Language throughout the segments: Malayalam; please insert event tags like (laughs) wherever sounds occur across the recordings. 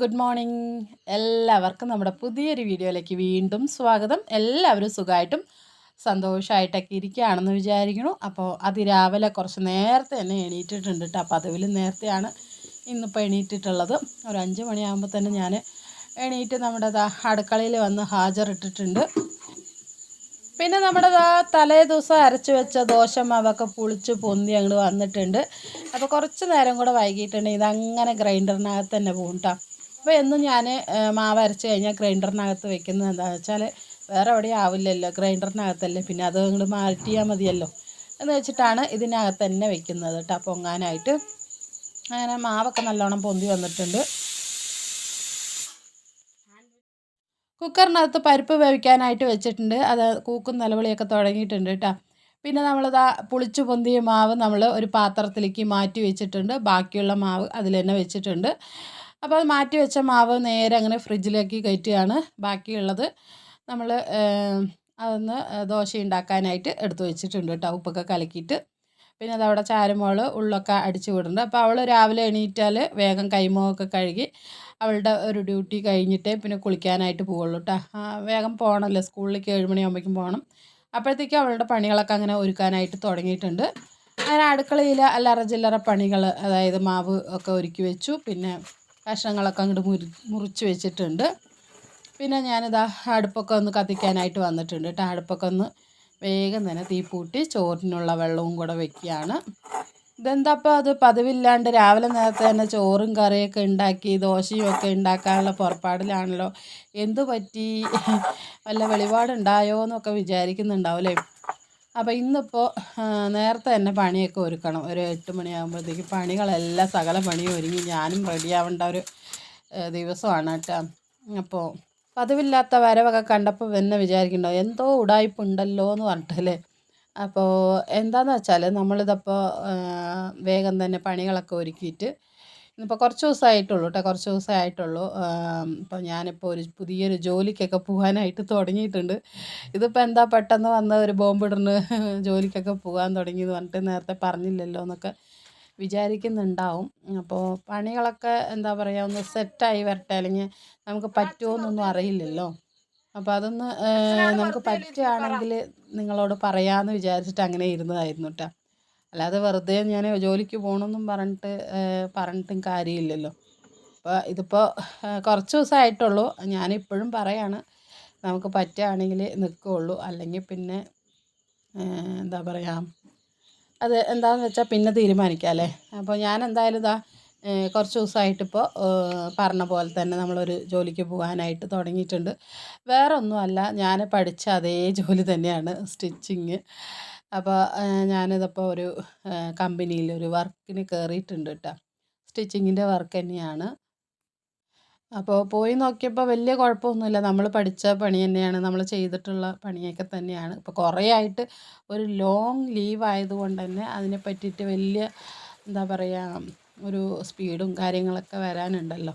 ഗുഡ് മോർണിംഗ് എല്ലാവർക്കും നമ്മുടെ പുതിയൊരു വീഡിയോയിലേക്ക് വീണ്ടും സ്വാഗതം. എല്ലാവരും സുഖമായിട്ടും സന്തോഷമായിട്ടൊക്കെ ഇരിക്കുകയാണെന്ന് വിചാരിക്കുന്നു. അപ്പോൾ അതിരാവിലെ കുറച്ച് നേരത്തെ തന്നെ എണീറ്റിട്ടുണ്ട് കേട്ടോ. അപ്പോൾ അതിൽ നേരത്തെയാണ് ഇന്നിപ്പോൾ എണീറ്റിട്ടുള്ളത്. ഒരു അഞ്ച് മണിയാകുമ്പോൾ തന്നെ ഞാൻ എണീറ്റ് നമ്മുടെ അടുക്കളയിൽ വന്ന് ഹാജറിട്ടിട്ടുണ്ട്. പിന്നെ നമ്മുടെ തലേ ദിവസം അരച്ചു വെച്ച ദോശമാവൊക്കെ പുളിച്ച് പൊന്തി അങ്ങോട്ട് വന്നിട്ടുണ്ട്. അപ്പോൾ കുറച്ച് നേരം കൂടെ വൈകിട്ടുണ്ടെങ്കിൽ ഇതങ്ങനെ ഗ്രൈൻഡറിനകത്ത് തന്നെ പോകും കേട്ടോ അപ്പോൾ എന്നും ഞാൻ മാവ് അരച്ച് കഴിഞ്ഞാൽ ഗ്രൈൻഡറിനകത്ത് വെക്കുന്നത് എന്താണെന്ന് വെച്ചാൽ വേറെ എവിടെയും ആവില്ലല്ലോ. ഗ്രൈൻഡറിനകത്തല്ലേ. പിന്നെ അത് അങ്ങോട്ട് മാറ്റിയാൽ മതിയല്ലോ. എന്ന് വെച്ചിട്ടാണ് ഇതിനകത്ത് തന്നെ വെക്കുന്നത് കേട്ടോ പൊങ്ങാനായിട്ട്. അങ്ങനെ മാവൊക്കെ നല്ലോണം പൊന്തി വന്നിട്ടുണ്ട്. കുക്കറിനകത്ത് പരിപ്പ് വേവിക്കാനായിട്ട് വെച്ചിട്ടുണ്ട്. അത് കൂക്കും നിലവിളിയൊക്കെ തുടങ്ങിയിട്ടുണ്ട് കേട്ടോ പിന്നെ നമ്മളിതാ പുളിച്ചു പൊന്തിയ മാവ് നമ്മൾ ഒരു പാത്രത്തിലേക്ക് മാറ്റി വെച്ചിട്ടുണ്ട്. ബാക്കിയുള്ള മാവ് അതിൽ തന്നെ വെച്ചിട്ടുണ്ട്. അപ്പോൾ അത് മാറ്റി വെച്ച മാവ് നേരെ അങ്ങനെ ഫ്രിഡ്ജിലേക്ക് കയറ്റുകയാണ്. ബാക്കിയുള്ളത് നമ്മൾ അതൊന്ന് ദോശ ഉണ്ടാക്കാനായിട്ട് എടുത്തു വെച്ചിട്ടുണ്ട് കേട്ടോ ഉപ്പൊക്കെ കലക്കിയിട്ട്. പിന്നെ അതവിടെ ചാരമോൾ ഉള്ളൊക്കെ അടിച്ചു വിടുന്നുണ്ട് അപ്പോൾ അവൾ രാവിലെ എണീറ്റാൽ വേഗം കൈമുഖമൊക്കെ കഴുകി അവളുടെ ഒരു ഡ്യൂട്ടി കഴിഞ്ഞിട്ടേ പിന്നെ കുളിക്കാനായിട്ട് പോവുള്ളൂ കേട്ടോ വേഗം പോകണമല്ലോ സ്കൂളിലേക്ക് ഏഴ് മണിയാകുമ്പോഴേക്കും പോകണം അപ്പോഴത്തേക്കും അവളുടെ പണികളൊക്കെ അങ്ങനെ ഒരുക്കാനായിട്ട് തുടങ്ങിയിട്ടുണ്ട്. അങ്ങനെ അടുക്കളയിൽ അല്ലറ ചില്ലറ പണികൾ അതായത് മാവ് ഒക്കെ ഒരുക്കി വെച്ചു. പിന്നെ കഷ്ണങ്ങളൊക്കെ അങ്ങോട്ട് മുറി മുറിച്ച് വെച്ചിട്ടുണ്ട്. പിന്നെ ഞാനിതാ അടുപ്പൊക്കെ ഒന്ന് കത്തിക്കാനായിട്ട് വന്നിട്ടുണ്ട് കേട്ടോ അടുപ്പൊക്കെ ഒന്ന് വേഗം തന്നെ തീ പൂട്ടി ചോറിനുള്ള വെള്ളവും കൂടെ വെക്കുകയാണ്. ഇതെന്താപ്പോൾ അത് പതിവില്ലാണ്ട് രാവിലെ നേരത്തെ തന്നെ ചോറും കറിയൊക്കെ ഉണ്ടാക്കി ദോശയും ഒക്കെ ഉണ്ടാക്കാനുള്ള പുറപ്പാടിലാണല്ലോ. എന്തു പറ്റി? വല്ല വെളിപാടുണ്ടായോ എന്നൊക്കെ വിചാരിക്കുന്നുണ്ടാവും അല്ലേ അപ്പോൾ ഇന്നിപ്പോൾ നേരത്തെ തന്നെ പണിയൊക്കെ ഒരുക്കണം. ഒരു എട്ട് മണിയാകുമ്പോഴത്തേക്ക് പണികളെല്ലാം സകല പണിയും ഒരുങ്ങി ഞാനും റെഡിയാവേണ്ട ഒരു ദിവസമാണ് കേട്ടോ. അപ്പോൾ പതിവില്ലാത്ത വരവൊക്കെ കണ്ടപ്പോൾ പിന്നെ വിചാരിക്കുന്നുണ്ടാവും എന്തോ ഉടായ്പുണ്ടല്ലോ എന്ന് പറഞ്ഞിട്ടല്ലേ? അപ്പോൾ എന്താണെന്ന് വെച്ചാൽ നമ്മളിതപ്പോൾ വേഗം തന്നെ പണികളൊക്കെ ഒരുക്കിയിട്ട് ഇന്നിപ്പോൾ കുറച്ച് ദിവസമായിട്ടുള്ളൂ കേട്ടോ കുറച്ച് ദിവസമായിട്ടുള്ളൂ ഇപ്പോൾ ഞാനിപ്പോൾ ഒരു പുതിയൊരു ജോലിക്കൊക്കെ പോകാനായിട്ട് തുടങ്ങിയിട്ടുണ്ട്. ഇതിപ്പോൾ എന്താ പെട്ടെന്ന് വന്ന ഒരു ബോംബിടുന്ന ജോലിക്കൊക്കെ പോകാൻ തുടങ്ങി എന്ന് പറഞ്ഞിട്ട് നേരത്തെ പറഞ്ഞില്ലല്ലോ എന്നൊക്കെ വിചാരിക്കുന്നുണ്ടാവും. അപ്പോൾ പണികളൊക്കെ എന്താ പറയുക ഒന്ന് സെറ്റായി വരട്ടെ? അല്ലെങ്കിൽ നമുക്ക് പറ്റുമോ എന്നൊന്നും അറിയില്ലല്ലോ? അപ്പോൾ അതൊന്ന് നമുക്ക് പറ്റുകയാണെങ്കിൽ നിങ്ങളോട് പറയാന്ന് വിചാരിച്ചിട്ട് അങ്ങനെ ഇരുന്നതായിരുന്നു കേട്ടോ അല്ലാതെ വെറുതെ ഞാൻ ജോലിക്ക് പോകണമെന്നും പറഞ്ഞിട്ട് പറഞ്ഞിട്ടും കാര്യമില്ലല്ലോ. അപ്പോൾ ഇതിപ്പോൾ കുറച്ച് ദിവസമായിട്ടുള്ളൂ ഞാനിപ്പോഴും പറയാണ് നമുക്ക് പറ്റുകയാണെങ്കിൽ നിൽക്കുകയുള്ളൂ. അല്ലെങ്കിൽ പിന്നെ എന്താ പറയുക അത് എന്താണെന്ന് വെച്ചാൽ പിന്നെ തീരുമാനിക്കാം അല്ലേ? അപ്പോൾ ഞാൻ എന്തായാലും ഇതാ കുറച്ച് ദിവസമായിട്ടിപ്പോൾ പറഞ്ഞ പോലെ തന്നെ നമ്മളൊരു ജോലിക്ക് പോകാനായിട്ട് തുടങ്ങിയിട്ടുണ്ട്. വേറെ ഒന്നുമല്ല ഞാൻ പഠിച്ച അതേ ജോലി തന്നെയാണ് സ്റ്റിച്ചിങ്. അപ്പോൾ ഞാനിതപ്പോൾ ഒരു കമ്പനിയിൽ ഒരു വർക്കിന് കയറിയിട്ടുണ്ട് കേട്ടോ സ്റ്റിച്ചിങ്ങിന്റെ വർക്ക് തന്നെയാണ്. അപ്പോൾ പോയി നോക്കിയപ്പോൾ വലിയ കുഴപ്പമൊന്നുമില്ല. നമ്മൾ പഠിച്ച പണി തന്നെയാണ് നമ്മൾ ചെയ്തിട്ടുള്ള പണിയൊക്കെ തന്നെയാണ്. ഇപ്പോൾ കുറേ ആയിട്ട് ഒരു ലോങ് ലീവ് ആയതുകൊണ്ട് തന്നെ അതിനെ പറ്റിയിട്ട് വലിയ എന്താ പറയുക ഒരു സ്പീഡും കാര്യങ്ങളൊക്കെ വരാനുണ്ടല്ലോ.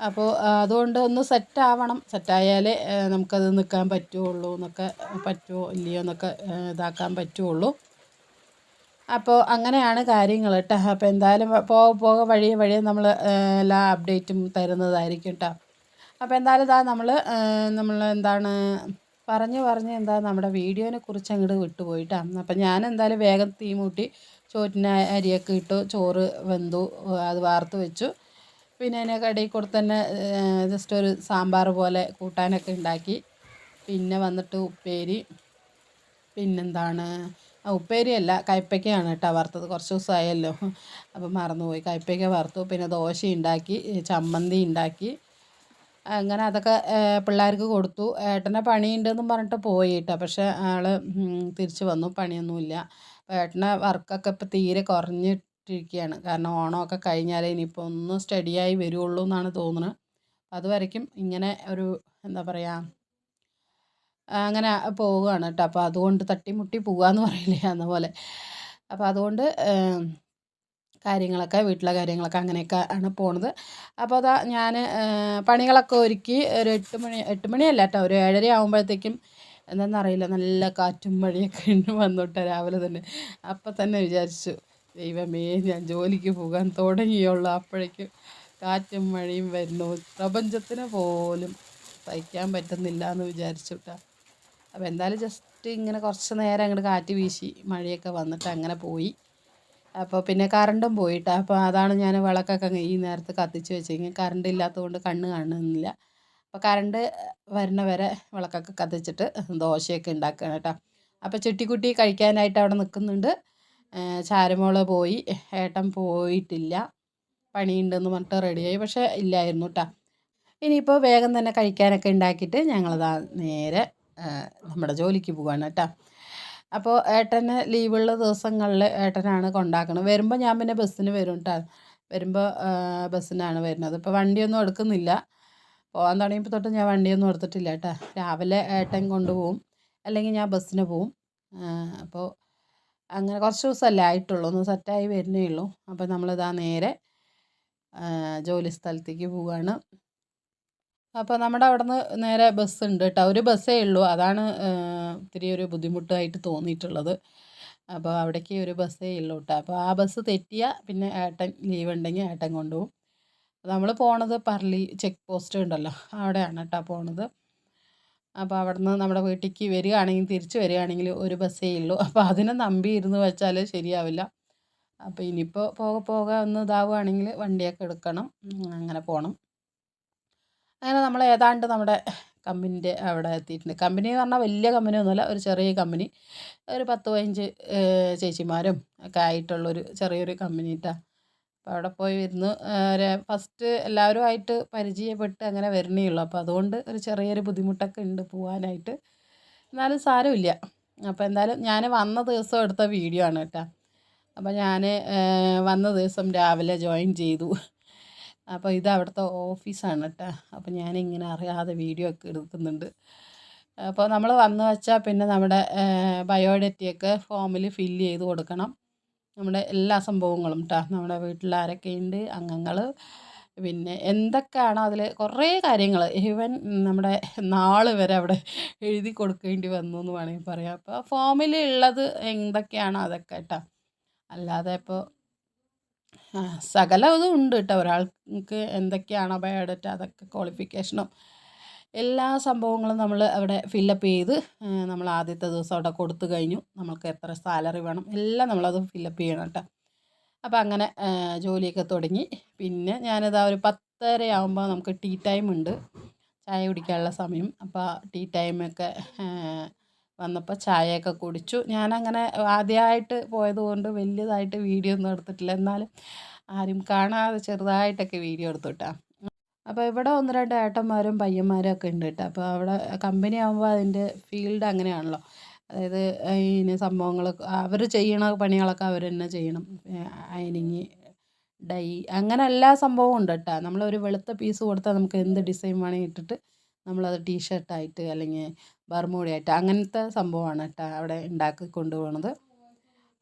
അപ്പോൾ അതുകൊണ്ട് ഒന്ന് സെറ്റാവണം. സെറ്റായാലേ നമുക്കത് നിൽക്കാൻ പറ്റുള്ളൂ എന്നൊക്കെ പറ്റുമോ ഇല്ലയോ എന്നൊക്കെ ഇതാക്കാൻ പറ്റുള്ളൂ. അപ്പോൾ അങ്ങനെയാണ് കാര്യങ്ങൾ കേട്ടോ അപ്പോൾ എന്തായാലും പോ പോക വഴിയെ വഴിയെ നമ്മൾ എല്ലാ അപ്ഡേറ്റും തരുന്നതായിരിക്കും കേട്ടോ അപ്പോൾ എന്തായാലും ഇതാ നമ്മൾ നമ്മൾ എന്താണ് പറഞ്ഞു പറഞ്ഞ് എന്താ നമ്മുടെ വീഡിയോനെ കുറിച്ച് അങ്ങോട്ട് വിട്ടുപോയിട്ടാണ് അപ്പം ഞാൻ എന്തായാലും വേഗം തീ മൂട്ടി ചോറ്റിന് അരിയൊക്കെ ഇട്ടു ചോറ് വെന്തു അത് വാർത്ത് വെച്ചു. പിന്നെ അതിനെ കടയിൽ കൊടുത്ത് തന്നെ ജസ്റ്റ് ഒരു സാമ്പാർ പോലെ കൂട്ടാനൊക്കെ ഉണ്ടാക്കി. പിന്നെ വന്നിട്ട് ഉപ്പേരി. പിന്നെന്താണ്? ഉപ്പേരിയല്ല കയ്പ്പയ്ക്കയാണ് കേട്ടോ വറുത്തത്. കുറച്ച് ദിവസമായല്ലോ. അപ്പം മറന്നുപോയി. കയ്പ്പയ്ക്ക വറുത്തു പിന്നെ ദോശ ഉണ്ടാക്കി ചമ്മന്തി ഉണ്ടാക്കി. അങ്ങനെ അതൊക്കെ പിള്ളേർക്ക് കൊടുത്തു. ഏട്ടനെ പണിയുണ്ടെന്നും പറഞ്ഞിട്ട് പോയി കേട്ടോ. പക്ഷേ ആൾ തിരിച്ച് വന്നു. പണിയൊന്നുമില്ല. ഏട്ടനെ വർക്കൊക്കെ ഇപ്പോൾ തീരെ കുറഞ്ഞിട്ടിരിക്കുകയാണ്. കാരണം ഓണമൊക്കെ കഴിഞ്ഞാലേ ഇനിയിപ്പോൾ ഒന്ന് സ്റ്റഡിയായി വരുള്ളൂ എന്നാണ് തോന്നുന്നത് അതുവരയ്ക്കും ഇങ്ങനെ ഒരു എന്താ പറയുക അങ്ങനെ പോവുകയാണ് കേട്ടോ. അപ്പോൾ അതുകൊണ്ട് തട്ടിമുട്ടി പോവുകയെന്ന് പറയില്ലേ അതുപോലെ പോലെ. അപ്പോൾ അതുകൊണ്ട് കാര്യങ്ങളൊക്കെ വീട്ടിലെ കാര്യങ്ങളൊക്കെ അങ്ങനെയൊക്കെ ആണ് പോണത്. അപ്പോൾ അതാ ഞാൻ പണികളൊക്കെ ഒരുക്കി ഒരു എട്ട് മണി എട്ട് മണിയല്ല കേട്ടോ. ഒരു ഏഴര ആകുമ്പോഴത്തേക്കും എന്താണെന്നറിയില്ല നല്ല കാറ്റും മഴയൊക്കെ ഉണ്ട് വന്നോട്ടെ രാവിലെ തന്നെ. അപ്പം തന്നെ വിചാരിച്ചു ദൈവമേ ഞാൻ ജോലിക്ക് പോകാൻ തുടങ്ങിയുള്ളൂ. അപ്പോഴേക്കും കാറ്റും മഴയും വരുന്നു. പ്രപഞ്ചത്തിന് പോലും സഹിക്കാൻ പറ്റുന്നില്ല എന്ന് വിചാരിച്ചു കേട്ടോ അപ്പോൾ എന്തായാലും ജസ്റ്റ് ഇങ്ങനെ കുറച്ച് നേരം അങ്ങോട്ട് കാറ്റ് വീശി മഴയൊക്കെ വന്നിട്ട് അങ്ങനെ പോയി. അപ്പോൾ പിന്നെ കറണ്ടും പോയിട്ടാ. അപ്പോൾ അതാണ് ഞാൻ വിളക്കൊക്കെ ഈ നേരത്ത് കത്തിച്ച് വെച്ചെങ്കിൽ കറണ്ട് ഇല്ലാത്തതുകൊണ്ട് കണ്ണ് കാണുന്നില്ല. അപ്പോൾ കറണ്ട് വരുന്ന വരെ വിളക്കൊക്കെ കത്തിച്ചിട്ട് ദോശയൊക്കെ ഉണ്ടാക്കുകയാണ് കേട്ടോ. അപ്പോൾ ചുട്ടിക്കുട്ടി കഴിക്കാനായിട്ട് അവിടെ നിൽക്കുന്നുണ്ട് ചാരമോൾ പോയി. ഏട്ടൻ പോയിട്ടില്ല. പണിയുണ്ടെന്ന് പറഞ്ഞിട്ട് റെഡിയായി പക്ഷേ ഇല്ലായിരുന്നു കേട്ടോ. ഇനിയിപ്പോൾ വേഗം തന്നെ കഴിക്കാനൊക്കെ ഉണ്ടാക്കിയിട്ട് ഞങ്ങളതാ നേരെ നമ്മുടെ ജോലിക്ക് പോവാണ് കേട്ടോ. അപ്പോൾ ഏട്ടന് ലീവുള്ള ദിവസങ്ങളിൽ ഏട്ടനാണ് കൊണ്ടാക്കുന്നത് വരുമ്പോൾ ഞാൻ പിന്നെ ബസ്സിന് വരും കേട്ടോ. വരുമ്പോൾ ബസ്സിനാണ് വരുന്നത്. ഇപ്പോൾ വണ്ടിയൊന്നും എടുക്കുന്നില്ല. പോകാൻ തുടങ്ങിയപ്പോൾ തൊട്ട് ഞാൻ വണ്ടിയൊന്നും എടുത്തിട്ടില്ല കേട്ടോ. രാവിലെ ഏട്ടൻ കൊണ്ടുപോകും അല്ലെങ്കിൽ ഞാൻ ബസ്സിന് പോവും. അപ്പോൾ അങ്ങനെ കുറച്ച് ദിവസമല്ലേ ആയിട്ടുള്ളൂ. ഒന്ന് സെറ്റായി വരുന്നേ ഉള്ളൂ. അപ്പോൾ നമ്മളിതാ നേരെ ജോലി സ്ഥലത്തേക്ക് പോവുകയാണ് അപ്പോൾ നമ്മുടെ അവിടെ നിന്ന് നേരെ ബസ് ഉണ്ട് കേട്ടോ. ഒരു ബസ്സേ ഉള്ളൂ. അതാണ് ഇത്തിരി ഒരു ബുദ്ധിമുട്ടായിട്ട് തോന്നിയിട്ടുള്ളത്. അപ്പോൾ അവിടേക്ക് ഒരു ബസ്സേ ഉള്ളൂ കേട്ടോ. അപ്പോൾ ആ ബസ് തെറ്റിയാൽ പിന്നെ ഏട്ടൻ ലീവ് ഉണ്ടെങ്കിൽ ഏട്ടൻ കൊണ്ടുപോകും നമ്മൾ പോണത് പർലി ചെക്ക് പോസ്റ്റ് ഉണ്ടല്ലോ അവിടെയാണ് കേട്ടോ പോണത്. അപ്പോൾ അവിടുന്ന് നമ്മുടെ വീട്ടിലേക്ക് വരികയാണെങ്കിൽ തിരിച്ച് വരികയാണെങ്കിൽ ഒരു ബസ്സേ ഉള്ളൂ. അപ്പോൾ അതിനെ നമ്പി ഇരുന്ന് വെച്ചാൽ ശരിയാവില്ല. അപ്പോൾ ഇനിയിപ്പോൾ പോകെ പോകെ ഒന്ന് ഇതാവുകയാണെങ്കിൽ വണ്ടിയൊക്കെ എടുക്കണം. അങ്ങനെ പോകണം അങ്ങനെ നമ്മൾ ഏതാണ്ട് നമ്മുടെ കമ്പനീന്റെ അവിടെ എത്തിയിട്ടുണ്ട്. കമ്പനി എന്ന് പറഞ്ഞാൽ വലിയ കമ്പനി ഒന്നുമല്ല ഒരു ചെറിയ കമ്പനി. ഒരു പത്ത് പതിനഞ്ച് ചേച്ചിമാരും ഒക്കെ ആയിട്ടുള്ളൊരു ചെറിയൊരു കമ്പനിയിട്ടാണ് അപ്പോൾ അവിടെ പോയി ഇരുന്ന് ഫസ്റ്റ് എല്ലാവരുമായിട്ട് പരിചയപ്പെട്ട് അങ്ങനെ വരണേ അപ്പോൾ അതുകൊണ്ട് ഒരു ചെറിയൊരു ബുദ്ധിമുട്ടൊക്കെ ഉണ്ട് പോകാനായിട്ട് എന്നാലും സാരമില്ല. അപ്പോൾ എന്തായാലും ഞാൻ വന്ന ദിവസം എടുത്ത വീഡിയോ ആണ് കേട്ടോ. അപ്പോൾ ഞാൻ വന്ന ദിവസം രാവിലെ ജോയിൻ ചെയ്തു. അപ്പോൾ ഇത് അവിടുത്തെ ഓഫീസാണ് കേട്ടോ. അപ്പോൾ ഞാനിങ്ങനെ അറിയാതെ വീഡിയോ ഒക്കെ എടുക്കുന്നുണ്ട്. അപ്പോൾ നമ്മൾ വന്നു വച്ചാൽ പിന്നെ നമ്മുടെ ബയോഡേറ്റയൊക്കെ ഫോമിൽ ഫില്ല് ചെയ്ത് കൊടുക്കണം. നമ്മുടെ എല്ലാ സംഭവങ്ങളും കേട്ടോ നമ്മുടെ വീട്ടിൽ ആരൊക്കെയുണ്ട് അംഗങ്ങൾ പിന്നെ എന്തൊക്കെയാണോ അതിൽ കുറേ കാര്യങ്ങൾ ഈവൻ നമ്മുടെ നാൾ വരെ അവിടെ എഴുതി കൊടുക്കേണ്ടി വന്നു എന്ന് വേണമെങ്കിൽ പറയാം. അപ്പോൾ ഫോമിൽ ഉള്ളത് എന്തൊക്കെയാണോ അതൊക്കെ കേട്ടോ അല്ലാതെ ഇപ്പോൾ സകലം ഇതും ഉണ്ട് കേട്ടോ ഒരാൾക്ക് എന്തൊക്കെയാണോ ബയോഡേറ്റ അതൊക്കെ ക്വാളിഫിക്കേഷനും എല്ലാ സംഭവങ്ങളും നമ്മൾ അവിടെ ഫില്ലപ്പ് ചെയ്ത് നമ്മൾ ആദ്യത്തെ ദിവസം അവിടെ കൊടുത്തു കഴിഞ്ഞു. നമ്മൾക്ക് എത്ര സാലറി വേണം എല്ലാം നമ്മളത് ഫില്ലപ്പ് ചെയ്യണം കേട്ടോ. അപ്പോൾ അങ്ങനെ ജോലിയൊക്കെ തുടങ്ങി. പിന്നെ ഞാനിതാ ഒരു പത്തര ആകുമ്പോൾ നമുക്ക് ടീ ടൈം ഉണ്ട്. ചായ കുടിക്കാനുള്ള സമയം. അപ്പോൾ ടീ ടൈമൊക്കെ വന്നപ്പോൾ ചായയൊക്കെ കുടിച്ചു. ഞാനങ്ങനെ ആദ്യമായിട്ട് പോയതുകൊണ്ട് വലിയതായിട്ട് വീഡിയോ ഒന്നും എടുത്തിട്ടില്ല. എന്നാലും ആരും കാണാതെ ചെറുതായിട്ടൊക്കെ വീഡിയോ എടുത്തു കേട്ടോ. അപ്പോൾ ഇവിടെ ഒന്ന് രണ്ട് ഏട്ടന്മാരും പയ്യന്മാരും ഒക്കെ ഉണ്ട് കേട്ടോ. അപ്പോൾ അവിടെ കമ്പനി ആകുമ്പോൾ അതിന്റെ ഫീൽഡ് അങ്ങനെയാണല്ലോ. അതായത് അതിന് സംഭവങ്ങൾ അവർ ചെയ്യണ പണികളൊക്കെ അവർ തന്നെ ചെയ്യണം. അയനിങ് ഡൈ അങ്ങനെ എല്ലാ സംഭവവും ഉണ്ട് കേട്ടോ. നമ്മളൊരു വെളുത്ത പീസ് കൊടുത്താൽ നമുക്ക് എന്ത് ഡിസൈൻ വേണമെങ്കിൽ ഇട്ടിട്ട് നമ്മളത് ടീഷർട്ടായിട്ട് അല്ലെങ്കിൽ ബർമൂടിയായിട്ട് അങ്ങനത്തെ സംഭവമാണ് കേട്ടോ അവിടെ ഉണ്ടാക്കി കൊണ്ടുപോകണത്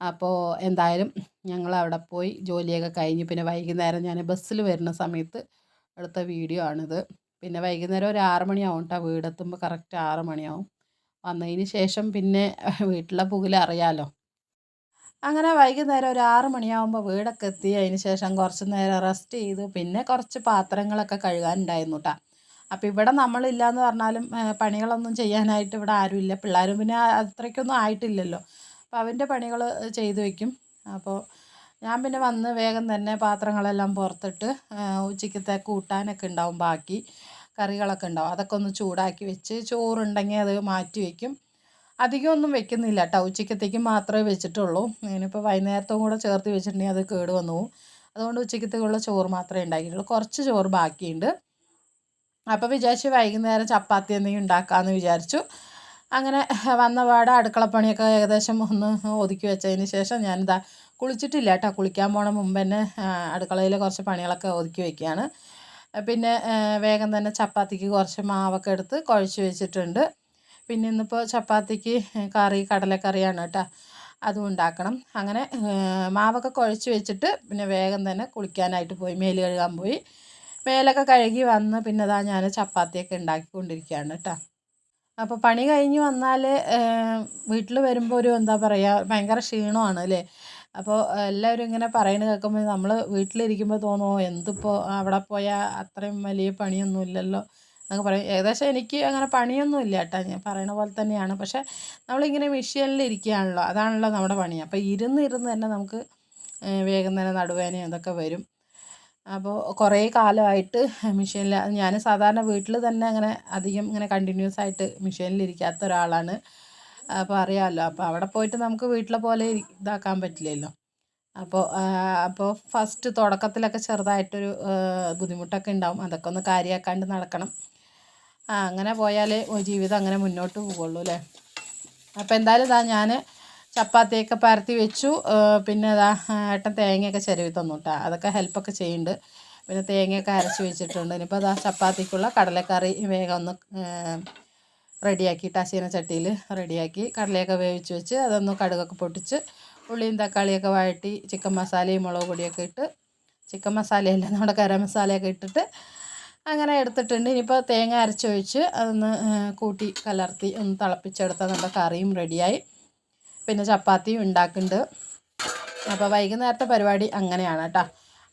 അപ്പോൾ എന്തായാലും ഞങ്ങൾ അവിടെ പോയി ജോലിയൊക്കെ കഴിഞ്ഞ് പിന്നെ വൈകുന്നേരം ഞാൻ ബസ്സിൽ വരുന്ന സമയത്ത് എടുത്ത വീഡിയോ ആണിത്. പിന്നെ വൈകുന്നേരം ഒരു ആറ് മണിയാവും കേട്ടോ വീടെത്തുമ്പോൾ കറക്റ്റ് ആറ് മണിയാവും. വന്നതിന് ശേഷം പിന്നെ (laughs) വീട്ടിലെ പുകിൽ അറിയാലോ. അങ്ങനെ വൈകുന്നേരം ഒരു ആറ് മണിയാവുമ്പോൾ വീടൊക്കെ എത്തി. അതിന് ശേഷം കുറച്ച് നേരം റെസ്റ്റ് ചെയ്തു. പിന്നെ കുറച്ച് പാത്രങ്ങളൊക്കെ കഴുകാനുണ്ടായിരുന്നു കേട്ടോ അപ്പോൾ ഇവിടെ നമ്മളില്ല എന്ന് പറഞ്ഞാലും പണികളൊന്നും ചെയ്യാനായിട്ട് ഇവിടെ ആരുമില്ല പിള്ളേരും പിന്നെ അത്രയ്ക്കൊന്നും ആയിട്ടില്ലല്ലോ. അപ്പോൾ അവന്റെ പണികൾ ചെയ്തു വയ്ക്കും അപ്പോൾ ഞാൻ പിന്നെ വന്ന് വേഗം തന്നെ പാത്രങ്ങളെല്ലാം പുറത്തിട്ട് ഉച്ചയ്ക്കത്തെ കൂട്ടാനൊക്കെ ഉണ്ടാവും ബാക്കി കറികളൊക്കെ ഉണ്ടാവും. അതൊക്കെ ഒന്ന് ചൂടാക്കി വെച്ച് ചോറുണ്ടെങ്കിൽ അത് മാറ്റി വയ്ക്കും അധികം ഒന്നും വെക്കുന്നില്ല കേട്ടോ. ഉച്ചയ്ക്കത്തേക്കും മാത്രമേ വെച്ചിട്ടുള്ളൂ. ഇനിയിപ്പോൾ വൈകുന്നേരത്തും കൂടെ ചേർത്ത് വെച്ചിട്ടുണ്ടെങ്കിൽ അത് കേട് വന്നു പോകും. അതുകൊണ്ട് ഉച്ചയ്ക്കത്തേക്കുള്ള ചോറ് മാത്രമേ ഉണ്ടാക്കിയിട്ടുള്ളൂ. കുറച്ച് ചോറ് ബാക്കിയുണ്ട്. അപ്പോൾ വിചാരിച്ചു വൈകുന്നേരം ചപ്പാത്തി എന്തെങ്കിലും ഉണ്ടാക്കാമെന്ന് വിചാരിച്ചു. അങ്ങനെ വന്ന പാടെ അടുക്കളപ്പണിയൊക്കെ ഏകദേശം ഒന്ന് ഒതുക്കി വെച്ചതിന് ശേഷം ഞാനിതാ കുളിച്ചിട്ടില്ല കേട്ടോ കുളിക്കാൻ പോണ മുമ്പ് തന്നെ അടുക്കളയിൽ കുറച്ച് പണികളൊക്കെ ഒതുക്കി വയ്ക്കുകയാണ് പിന്നെ വേഗം തന്നെ ചപ്പാത്തിക്ക് കുറച്ച് മാവൊക്കെ എടുത്ത് കുഴച്ച് വെച്ചിട്ടുണ്ട്. പിന്നെ ഇന്നിപ്പോൾ ചപ്പാത്തിക്ക് കറി കടലക്കറിയാണ് കേട്ടോ. അതും ഉണ്ടാക്കണം. അങ്ങനെ മാവൊക്കെ കുഴച്ച് വെച്ചിട്ട് പിന്നെ വേഗം തന്നെ കുളിക്കാനായിട്ട് പോയി മേൽ കഴുകാൻ പോയി. മേലൊക്കെ കഴുകി വന്ന് പിന്നെ ഇതാ ഞാൻ ചപ്പാത്തിയൊക്കെ ഉണ്ടാക്കിക്കൊണ്ടിരിക്കുകയാണ് കേട്ടോ. അപ്പോൾ പണി കഴിഞ്ഞ് വന്നാൽ വീട്ടിൽ വരുമ്പോൾ ഒരു എന്താ പറയുക ഭയങ്കര ക്ഷീണമാണ് അല്ലേ? അപ്പോൾ എല്ലാവരും ഇങ്ങനെ പറയുന്നത് കേൾക്കുമ്പോൾ നമ്മൾ വീട്ടിലിരിക്കുമ്പോൾ തോന്നുമോ എന്തിപ്പോൾ അവിടെ പോയാൽ അത്രയും വലിയ പണിയൊന്നും ഇല്ലല്ലോ എന്നൊക്കെ പറയും. ഏകദേശം എനിക്ക് അങ്ങനെ പണിയൊന്നും ഇല്ല കേട്ടോ. ഞാൻ പറയണ പോലെ തന്നെയാണ്. പക്ഷേ നമ്മളിങ്ങനെ മെഷീനിൽ ഇരിക്കുകയാണല്ലോ അതാണല്ലോ നമ്മുടെ പണി. അപ്പോൾ ഇരുന്ന് ഇരുന്ന് തന്നെ നമുക്ക് വേഗം തന്നെ നടുവേനയും അതൊക്കെ വരും. അപ്പോൾ കുറേ കാലമായിട്ട് മെഷീനിൽ ഞാൻ സാധാരണ വീട്ടിൽ തന്നെ അങ്ങനെ അധികം ഇങ്ങനെ കണ്ടിന്യൂസ് ആയിട്ട് മെഷീനിൽ ഇരിക്കാത്ത ഒരാളാണ്. അപ്പോൾ അറിയാമല്ലോ അപ്പോൾ അവിടെ പോയിട്ട് നമുക്ക് വീട്ടിലെ പോലെ ഇതാക്കാൻ പറ്റില്ലല്ലോ. അപ്പോൾ അപ്പോൾ ഫസ്റ്റ് തുടക്കത്തിലൊക്കെ ചെറുതായിട്ടൊരു ബുദ്ധിമുട്ടൊക്കെ ഉണ്ടാവും. അതൊക്കെ ഒന്ന് കാര്യമാക്കാണ്ട് നടക്കണം. അങ്ങനെ പോയാലേ ജീവിതം അങ്ങനെ മുന്നോട്ട് പോകുള്ളൂ അല്ലേ? അപ്പോൾ എന്തായാലും ഇതാ ഞാൻ ചപ്പാത്തിയൊക്കെ പരത്തി വെച്ചു. പിന്നെ ഇതാ ഏട്ടൻ തേങ്ങയൊക്കെ ചെരുവി തന്നു കേട്ടോ അതൊക്കെ ഹെൽപ്പൊക്കെ ചെയ്യുന്നുണ്ട്. പിന്നെ തേങ്ങയൊക്കെ അരച്ച് വെച്ചിട്ടുണ്ട്. ഇനിയിപ്പോൾ അതാ ചപ്പാത്തിക്കുള്ള കടലക്കറി വേഗം ഒന്ന് റെഡിയാക്കിയിട്ട് ചട്ടിയിൽ റെഡിയാക്കി കടലയൊക്കെ വേവിച്ച് വെച്ച് അതൊന്ന് കടുകൊക്കെ പൊട്ടിച്ച് ഉള്ളിയും തക്കാളിയൊക്കെ വഴറ്റി ചിക്കൻ മസാലയും മുളക് പൊടിയൊക്കെ ഇട്ട് ചിക്കൻ മസാലയല്ല നമ്മുടെ ഗരം മസാലയൊക്കെ ഇട്ടിട്ട് അങ്ങനെ എടുത്തിട്ടുണ്ട്. ഇനിയിപ്പോൾ തേങ്ങ അരച്ചൊഴിച്ച് അതൊന്ന് കൂട്ടി കലർത്തി ഒന്ന് തിളപ്പിച്ചെടുത്താൽ നമ്മുടെ കറിയും റെഡിയായി. പിന്നെ ചപ്പാത്തിയും ഉണ്ടാക്കുന്നുണ്ട്. അപ്പോൾ വൈകുന്നേരത്തെ പരിപാടി അങ്ങനെയാണ് കേട്ടോ.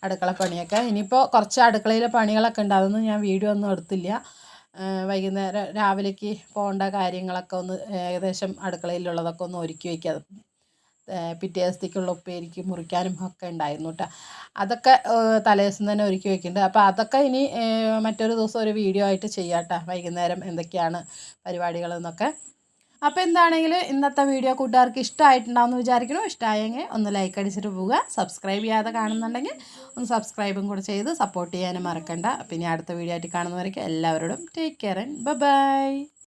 അടുക്കള പണിയൊക്കെ. ഇനിയിപ്പോൾ കുറച്ച് അടുക്കളയിലെ പണികളൊക്കെ ഉണ്ട്. അതൊന്നും ഞാൻ വീഡിയോ ഒന്നും എടുത്തില്ല. വൈകുന്നേരം രാവിലേക്ക് പോകേണ്ട കാര്യങ്ങളൊക്കെ ഒന്ന് ഏകദേശം അടുക്കളയിലുള്ളതൊക്കെ ഒന്ന് ഒരുക്കി വയ്ക്കുക. പിറ്റേ ദിവസത്തേക്കുള്ള ഉപ്പേരിക്ക് മുറിക്കാനും ഒക്കെ ഉണ്ടായിരുന്നു കേട്ടോ അതൊക്കെ തലേദിവസം തന്നെ ഒരുക്കി വെക്കുന്നുണ്ട് അപ്പോൾ അതൊക്കെ ഇനി മറ്റൊരു ദിവസം ഒരു വീഡിയോ ആയിട്ട് ചെയ്യാം കേട്ടോ വൈകുന്നേരം എന്തൊക്കെയാണ് പരിപാടികളെന്നൊക്കെ. അപ്പോൾ എന്താണെങ്കിലും ഇന്നത്തെ വീഡിയോ കൂട്ടുകാർക്ക് ഇഷ്ടമായിട്ടുണ്ടാവുമെന്ന് വിചാരിക്കണം ഇഷ്ടമായെങ്കിൽ ഒന്ന് ലൈക്ക് അടിച്ചിട്ട് പോവുക. സബ്സ്ക്രൈബ് ചെയ്യാതെ കാണുന്നുണ്ടെങ്കിൽ ഒന്ന് സബ്സ്ക്രൈബും കൂടെ ചെയ്ത് സപ്പോർട്ട് ചെയ്യാനും മറക്കണ്ട. പിന്നെ അടുത്ത വീഡിയോ ആയിട്ട് കാണുന്നവരൊക്കെ എല്ലാവരോടും ടേക്ക് കെയർ ആൻഡ് ബൈ